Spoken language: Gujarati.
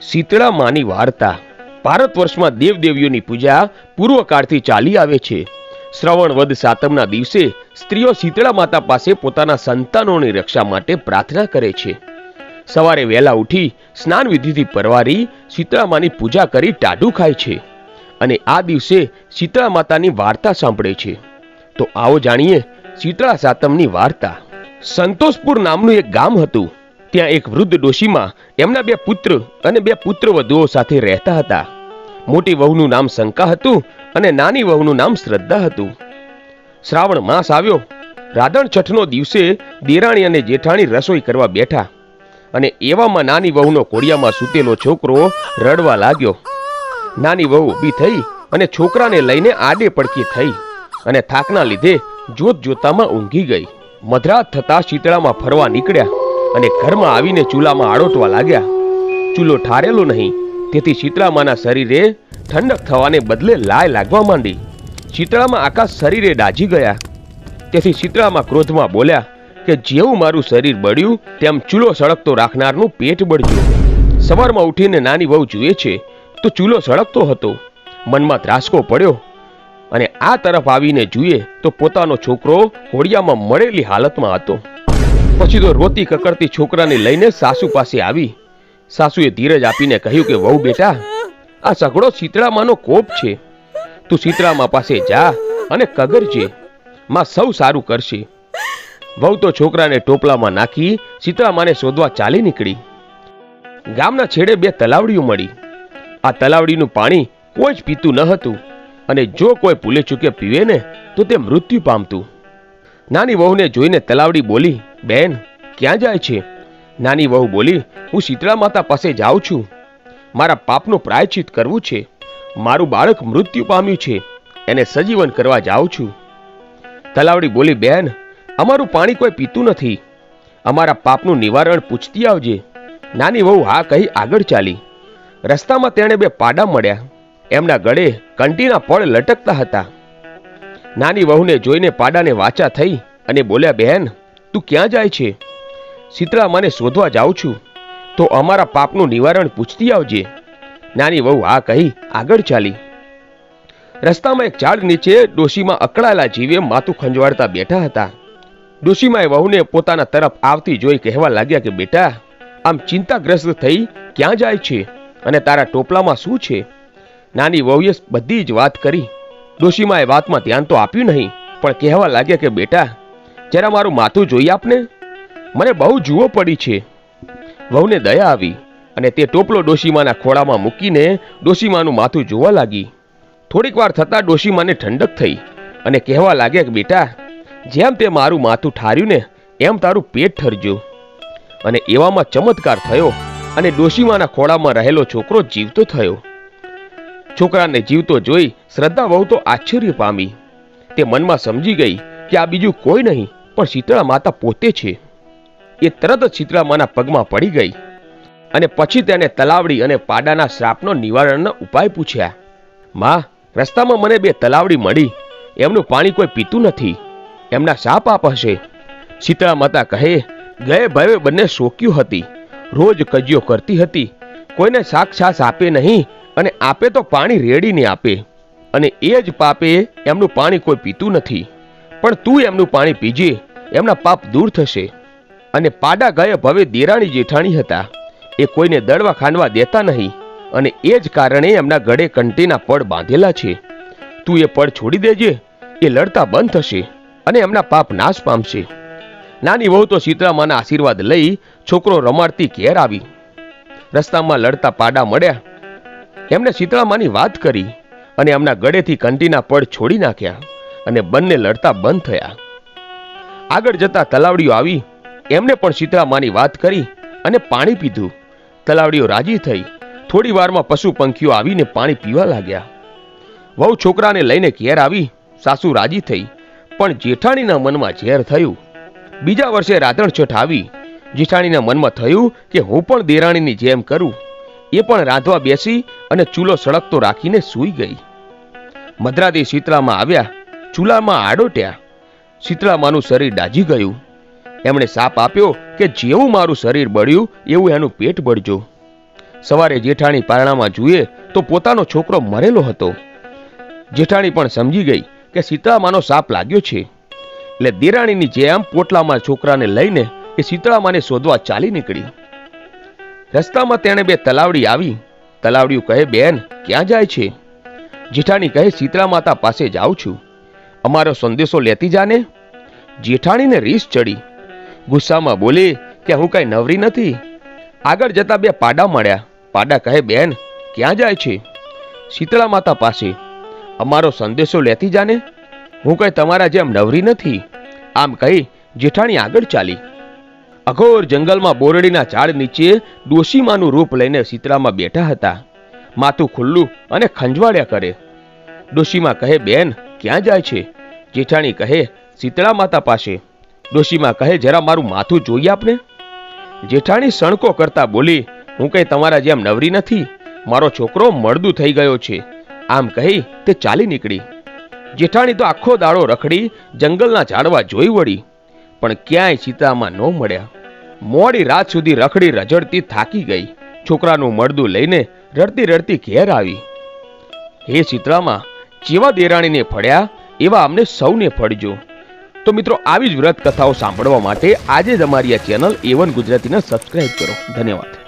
શીતળા માની વાર્તા. ભારત વર્ષમાં દેવદેવીઓની પૂજા પૂર્વકાળથી ચાલી આવે છે. શ્રવણ વદ સાતમના દિવસે સ્ત્રીઓ શીતળા માતા પાસે પોતાના સંતાનોની રક્ષા માટે પ્રાર્થના કરે છે. સવારે વહેલા ઉઠી સ્નાન વિધિથી પરવારી શીતળા માની પૂજા કરી ટાઢું ખાય છે અને આ દિવસે શીતળા માતાની વાર્તા સાંભળે છે. તો આવો જાણીએ શીતળા સાતમની વાર્તા. સંતોષપુર નામનું એક ગામ હતું. ત્યાં એક વૃદ્ધ ડોશીમાં એમના બે પુત્ર અને બે પુત્ર વધુઓ સાથે રહેતા હતા. મોટી વહુનું નામ શંકા હતું અને નાની વહુનું નામ શ્રદ્ધા હતું. શ્રાવણ માસ આવ્યો. રાધણ છઠનો દિવસે દેરાણી અને જેઠાણી રસોઈ કરવા બેઠા અને એવામાં નાની વહુનો કોડિયામાં સૂતેલો છોકરો રડવા લાગ્યો. નાની વહુ ઊભી થઈ અને છોકરાને લઈને આડે પડકી થઈ અને થાકના લીધે જોત જોતામાં ઊંઘી ગઈ. મધરાત થતા શીતળામાં ફરવા નીકળ્યા. અને ઘરમાં આવીને ચૂલામાં આડોટવા લાગ્યા. ચૂલો ઠારેલો નહીં, તેથી શીતળામાના શરીરે ઠંડક થવાને બદલે લાય લાગવા માંડી. શીતળામાં આખા શરીરે દાજી ગયા. તેથી શીતળામાં ક્રોધમાં બોલ્યા કે જેવું મારું શરીર બળ્યું, તેમ ચૂલો સળગતો રાખનારનું પેટ બળ્યું. સવારમાં ઉઠીને નાની વહુ જુએ છે, તો ચૂલો સળગતો હતો. મનમાં ત્રાસકો પડ્યો અને આ તરફ આવીને જુએ તો પોતાનો છોકરો હોડિયામાં મળેલી હાલતમાં હતો. પછી તો રોતી કકડતી છોકરાને લઈને સાસુ પાસે આવી. સાસુએ ધીરજ આપીને કહ્યું કે, વહુ બેટા, આ સઘળો શીતળામાનો કોપ છે. તું શીતળામા પાસે જા અને કગરજે માં સૌ સારું કરશે. વહુ તો છોકરાને ટોપલામાં નાખી શીતળામાને શોધવા ચાલી નીકળી. ગામના છેડે બે તલાવડીઓ મળી. આ તલાવડીનું પાણી કોઈ જ પીતું ન હતું અને જો કોઈ ભૂલે ચૂકે પીવે ને, તો તે મૃત્યુ પામતું. નાની વહુને જોઈને તલાવડી બોલી, બેન, ક્યાં જાય છે? નાની વહુ બોલી, હું શીતળા માતા પાસે જાઉં છું. મારા પાપનું પ્રાયચિત કરવું છે. મારું બાળક મૃત્યુ પામ્યું છે. એને સજીવન કરવા જાઉં છું. તલાવડી બોલી, બેન, અમારું પાણી કોઈ પીતું નથી. અમારા પાપનું નિવારણ પૂછતી આવજે. નાની વહુ હા કહી આગળ ચાલી. રસ્તામાં તેણે બે પાડા મળ્યા. એમના ગળે કંટીના પળ લટકતા હતા. નાની વહુને જોઈને પાડાને વાચા થઈ અને બોલ્યા, બહેન, તું ક્યાં જાય છે? શીતળા મને શોધવા જાઉં છું. તો અમારા પાપનું નિવારણ પૂછતી આવજે. નાની વહુ આ કહી આગળ ચાલી. રસ્તામાં એક ઝાડ નીચે ડોશીમાં અકળાયેલા જીવે માથું ખંજવાળતા બેઠા હતા. ડોશીમાએ વહુને પોતાના તરફ આવતી જોઈ કહેવા લાગ્યા કે, બેટા, આમ ચિંતાગ્રસ્ત થઈ ક્યાં જાય છે? અને તારા ટોપલામાં શું છે? નાની વહુએ બધી જ વાત કરી. ડોશીમાએ વાતમાં ધ્યાન તો આપ્યું નહીં, પણ કહેવા લાગ્યા કે, બેટા, જરા મારું માથું જોઈ આપને. મને બહુ જુઓ પડી છે. વહુને દયા આવી અને તે ટોપલો ડોશીમાના ખોળામાં મૂકીને ડોશીમાનું માથું જોવા લાગી. થોડીક વાર થતાં ડોશીમાને ઠંડક થઈ અને કહેવા લાગ્યા કે, બેટા, જેમ તે મારું માથું ઠાર્યું ને, એમ તારું પેટ ઠરજો અને એવામાં ચમત્કાર થયો અને ડોશીમાના ખોળામાં રહેલો છોકરો જીવતો થયો. છોકરાને જીવતો જોઈ શ્રદ્ધા વહુ તો આશ્ચર્ય પામી. તે મનમાં સમજી ગઈ કે આ બીજું કોઈ નહીં, પણ શીતળા માતા પોતે છે. એ તરત જ શીતળા માના પગમાં પડી ગઈ અને પછી તેને તલાવડી અને પાડાના શ્રાપનો નિવારણનો ઉપાય પૂછ્યા. માં, રસ્તામાં મને બે તલાવડી મળી. એમનું પાણી કોઈ પીતું નથી. એમના શાપ આપ હશે. શીતળા માતા કહે, ગયે ભવે બંને શોક્યું હતી. રોજ કજિયો કરતી હતી. કોઈને છાસ આપે નહીં અને આપે તો પાણી રેડીને આપે. અને એ જ પાપે એમનું પાણી કોઈ પીતું નથી. પણ તું એમનું પાણી પીજે, એમના પાપ દૂર થશે. અને પાડા ગાયબ ભવે દેરાણી જેઠાણી હતા. એ કોઈને દળવા ખાંડવા દેતા નહીં. અને એ જ કારણે એમના ગળે કંટીના પડ બાંધેલા છે. તું એ પડ છોડી દેજે, એ લડતા બંધ થશે અને એમના પાપ નાશ પામશે. નાની વહુ તો સીતરામાના આશીર્વાદ લઈ છોકરો રમાડતી ઘેર આવી. રસ્તામાં લડતા પાડા મળ્યા. એમને શીતળામાની વાત કરી અને એમના ગળેથી કંટીના પડ છોડી નાખ્યા અને બંને લડતા બંધ થયા. આગળ જતા તલાવડીઓ આવી, એમને પણ શીતળામાની વાત કરી અને પાણી પીધું. તલાવડીઓ રાજી થઈ. થોડી વારમાં પશુ પંખીઓ આવીને પાણી પીવા લાગ્યા. વહુ છોકરાને લઈને ઘેર આવી, સાસુ રાજી થઈ, પણ જેઠાણીના મનમાં ઝેર થયું. બીજા વર્ષે રાધણ છઠ આવી. જેઠાણીના મનમાં થયું કે હું પણ દેરાણીની જેમ કરું. એ પણ રાંધવા બેસી અને ચૂલો સળગતો રાખીને સૂઈ ગઈ. મદ્રાદી શીતળામાં આવ્યા, ચૂલામાં આડોટ્યા. શીતળામાનું શરીર દાજી ગયું. એમણે સાપ આપ્યો કે જેવું મારું શરીર બળ્યું, એવું એનું પેટ બળજો. સવારે જેઠાણી પારણામાં જુએ તો પોતાનો છોકરો મરેલો હતો. જેઠાણી પણ સમજી ગઈ કે સીતળામાનો સાપ લાગ્યો છે. એટલે દેરાણીની જેમ પોટલામાં છોકરાને લઈને એ સીતળામાને શોધવા ચાલી નીકળી. રસ્તામાં તેણે બે તલાવડી આવી. તલાવડીયું કહે, બેન, ક્યાં જાય છે? જેઠાણી કહે શીતળા માતા પાસે જાઉં છું. અમારો સંદેશો લેતી જાને. જેઠાણીને રીસ ચડી. ગુસ્સામાં બોલી, કે હું કઈ નવરી નથી? આગળ જતા બે પાડા મળ્યા. પાડા કહે, બેન, ક્યાં જાય છે? શીતળા માતા પાસે. અમારો સંદેશો લેતી જાને? હું કઈ તમારા જેમ નવરી નથી. આમ કહી, જેઠાણી આગળ ચાલી. અઘોર જંગલમાં બોરડીના ઝાડ નીચે ડોશીમાનું રૂપ લઈને સીતરામાં બેઠા હતા. માથું ખુલ્લું અને ખંજવાળ્યા કરે. ડોશીમાં કહે, બેન, ક્યાં જાય છે? જેઠાણી કહે શીતળા માતા પાસે. ડોશીમાં કહે, જરા મારું માથું જોઈએ આપને? જેઠાણી સણકો કરતા બોલી, હું કઈ તમારા જેમ નવરી નથી. મારો છોકરો મળદું થઈ ગયો છે. આમ કહી તે ચાલી નીકળી. જેઠાણી તો આખો દાડો રખડી જંગલના ઝાડવા જોઈ વળી પણ ક્યાંય સીતામાં ન મળ્યા. મોડી રાત સુધી રખડી રજડતી થાકી ગઈ. છોકરાનું મળદું લઈને રડતી રડતી ઘેર આવી. હે શીતળામાં જેવા દેરાણીને ફળ્યા, એવા અમને સૌને ફળજો. તો મિત્રો, આવી જ વ્રત કથાઓ સાંભળવા માટે આજે જ અમારી આ ચેનલ એવન ગુજરાતીને સબસ્ક્રાઇબ કરો. ધન્યવાદ.